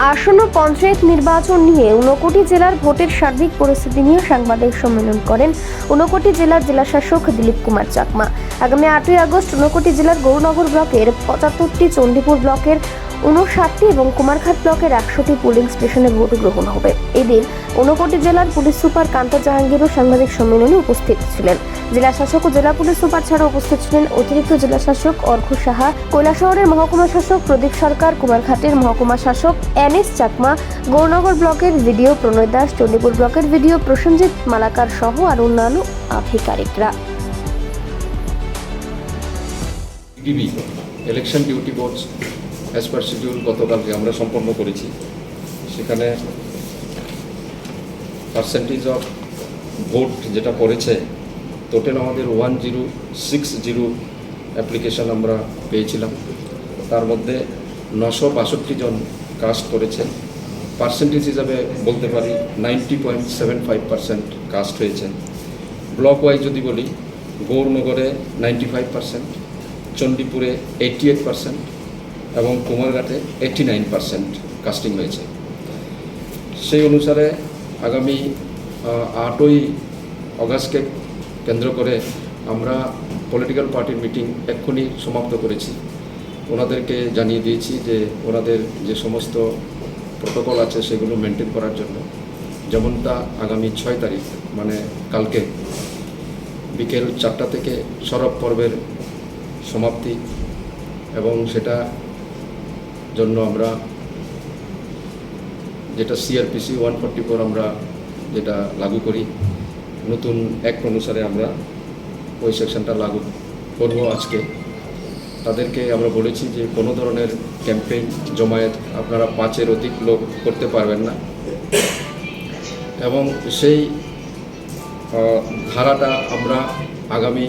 আসন্ন পঞ্চায়েত নির্বাচন নিয়ে ঊনকোটি জেলার ভোটের সার্বিক পরিস্থিতি নিয়ে সাংবাদিক সম্মেলন করেন ঊনকোটি জেলার জেলাশাসক দিলীপ কুমার চাকমা। আগামী আটই আগস্ট ঊনকোটি জেলার গৌরনগর ব্লকের পঁচাত্তরটি চণ্ডীপুর ব্লকের উনষাটটি এবং কুমারঘাট ব্লকের একশোটি পোলিং স্টেশনে ভোট গ্রহণ হবে। এদিন ঊনকোটি জেলার পুলিশ সুপার কান্তা জাহাঙ্গীরও সাংবাদিক সম্মেলনে উপস্থিত ছিলেন। জেলা শাসক ও জেলা পুলিশ সুপার ছাড়া উপস্থিত ছিলেন অতিরিক্ত জেলা শাসক অর্ঘ সাহা কৈলাসহরের মহকুমা শাসক প্রদীপ সরকার, কুমারঘাটের মহকুমা শাসক এন এস চাকমা, গৌরনগর ব্লকের ভিডিও প্রণয় দাস, চণ্ডীপুর ব্লকের ভিডিও প্রসেনজিৎ মালাকার সহ আর অন্যান্য আধিকারিকরা। Election duty boards as per schedule গতকালকে আমরা সম্পন্ন করেছি। সেখানে পার্সেন্টেজ অফ ভোট যেটা পড়েছে টোটাল আমাদের one zero six zero application আমরা পেয়েছিলাম। তার মধ্যে নশো বাষট্টি জন কাস্ট করেছে। পার্সেন্টেজ হিসাবে বলতে পারি ninety point seven five percent cast হয়েছে। ব্লক ওয়াইজ যদি বলি, গৌরনগরে নাইনটি ফাইভ পার্সেন্ট চণ্ডীপুরে এইটটি এইট পার্সেন্ট এবং কুমারঘাটে এইটটি নাইন পার্সেন্ট কাস্টিং হয়েছে। সেই অনুসারে আগামী আটই অগাস্টকে কেন্দ্র করে আমরা পলিটিক্যাল পার্টির মিটিং এক্ষুনি সমাপ্ত করেছি। ওনাদেরকে জানিয়ে দিয়েছি যে ওনাদের যে সমস্ত প্রোটোকল আছে সেগুলো মেনটেন করার জন্য। যেমনটা আগামী ছয় তারিখ মানে কালকে বিকেল চারটা থেকে সরব পর্বের সমাপ্তি এবং সেটা জন্য আমরা যেটা সিআরপিসি ওয়ান ফোরটি ফোর আমরা যেটা লাগু করি, নতুন অ্যাক্ট অনুসারে আমরা ওই সেকশনটা লাগু করব আজকে। তাদেরকে আমরা বলেছি যে কোনো ধরনের ক্যাম্পেইন জমায়েত আপনারা পাঁচের অধিক লোক করতে পারবেন না। এবং সেই ধারাটা আমরা আগামী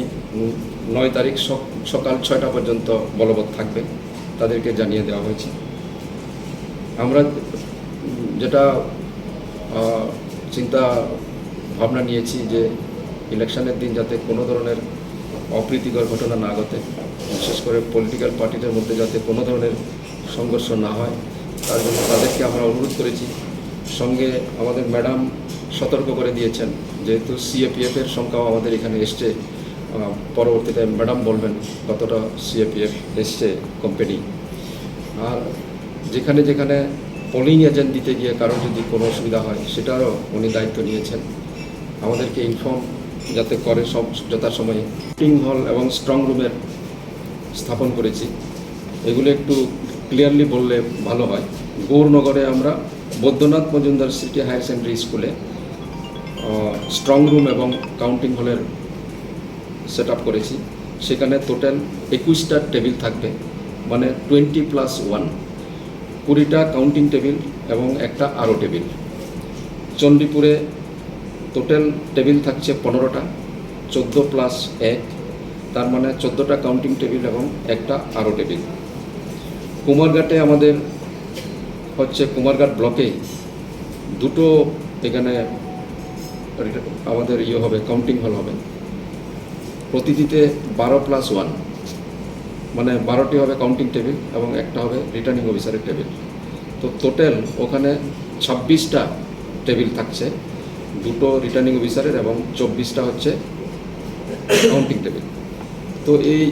নয় তারিখ সক- সকাল ছয়টা পর্যন্ত বলবৎ থাকবে। তাদেরকে জানিয়ে দেওয়া হয়েছে। আমরা যেটা চিন্তা ভাবনা নিয়েছি যে ইলেকশনের দিন যাতে কোনো ধরনের অপ্রীতিকর ঘটনা না ঘটে, বিশেষ করে পলিটিক্যাল পার্টিদের মধ্যে যাতে কোনো ধরনের সংঘর্ষ না হয়, তার জন্য তাদেরকে আমরা অনুরোধ করেছি। সঙ্গে আমাদের ম্যাডাম সতর্ক করে দিয়েছেন, যেহেতু সিএপিএফের সংখ্যাও আমাদের এখানে এসছে। পরবর্তীতে ম্যাডাম বলবেন কতটা সিএপিএফ এসছে কোম্পানি আর যেখানে যেখানে পোলিং এজেন্ট দিতে গিয়ে কারোর যদি কোনো অসুবিধা হয়, সেটারও উনি দায়িত্ব নিয়েছেন। আমাদেরকে ইনফর্ম যাতে করে সব যথাসময়ে মিটিং হল এবং স্ট্রং রুমের স্থাপন করেছি। এগুলো একটু ক্লিয়ারলি বললে ভালো হয়। গৌরনগরে আমরা Baidyanath Majumdar city higher secondary স্কুলে স্ট্রং রুম এবং কাউন্টিং হলের সেট আপ করেছি। সেখানে টোটাল একুশটা টেবিল থাকবে মানে টোয়েন্টি প্লাস ওয়ান কুড়িটা কাউন্টিং টেবিল এবং একটা আরও টেবিল চণ্ডীপুরে টোটাল টেবিল থাকছে পনেরোটা, চোদ্দ প্লাস এক, তার মানে চোদ্দোটা কাউন্টিং টেবিল এবং একটা আরও টেবিল কুমারঘাটে আমাদের হচ্ছে কুমারঘাট ব্লকে দুটো এখানে আমাদের ইয়ে হবে কাউন্টিং হল হবে। প্রতিটিতে বারো প্লাস ওয়ান মানে বারোটি হবে কাউন্টিং টেবিল এবং একটা হবে রিটার্নিং অফিসারের টেবিল তো টোটাল ওখানে ছাব্বিশটা টেবিল থাকছে, দুটো রিটার্নিং অফিসারের এবং চব্বিশটা হচ্ছে কাউন্টিং টেবিল তো এই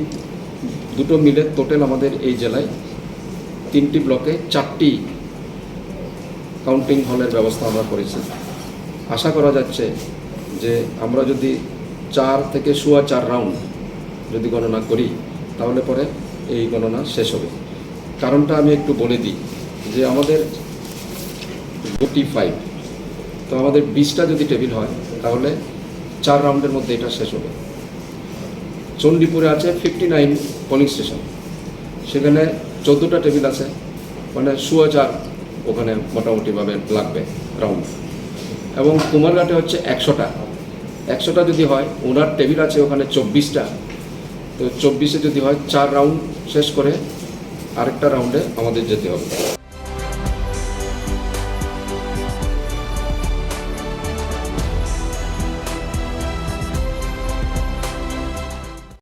দুটো মিলে টোটাল আমাদের এই জেলায় তিনটি ব্লকে চারটি কাউন্টিং হলের ব্যবস্থা আমরা করেছি। আশা করা যাচ্ছে যে আমরা যদি চার থেকে সোয়া চার রাউন্ড যদি গণনা করি, তাহলে পরে এই গণনা শেষ হবে। কারণটা আমি একটু বলে দিই যে আমাদের ফোর্টি ফাইভ তো আমাদের বিশটা যদি টেবিল হয়, তাহলে চার রাউন্ডের মধ্যে এটা শেষ হবে। চণ্ডীপুরে আছে ফিফটি নাইন পোলিং স্টেশন সেখানে চোদ্দোটা টেবিল আছে মানে সোয়া চার ওখানে মোটামুটিভাবে লাগবে রাউন্ড। এবং কুমারঘাটে হচ্ছে একশোটা। একশোটা যদি হয়, ওনার টেবিল আছে ওখানে চব্বিশটা। তো চব্বিশে যদি হয়, চার রাউন্ড শেষ করে আরেকটা রাউন্ডে আমাদের যেতে হবে।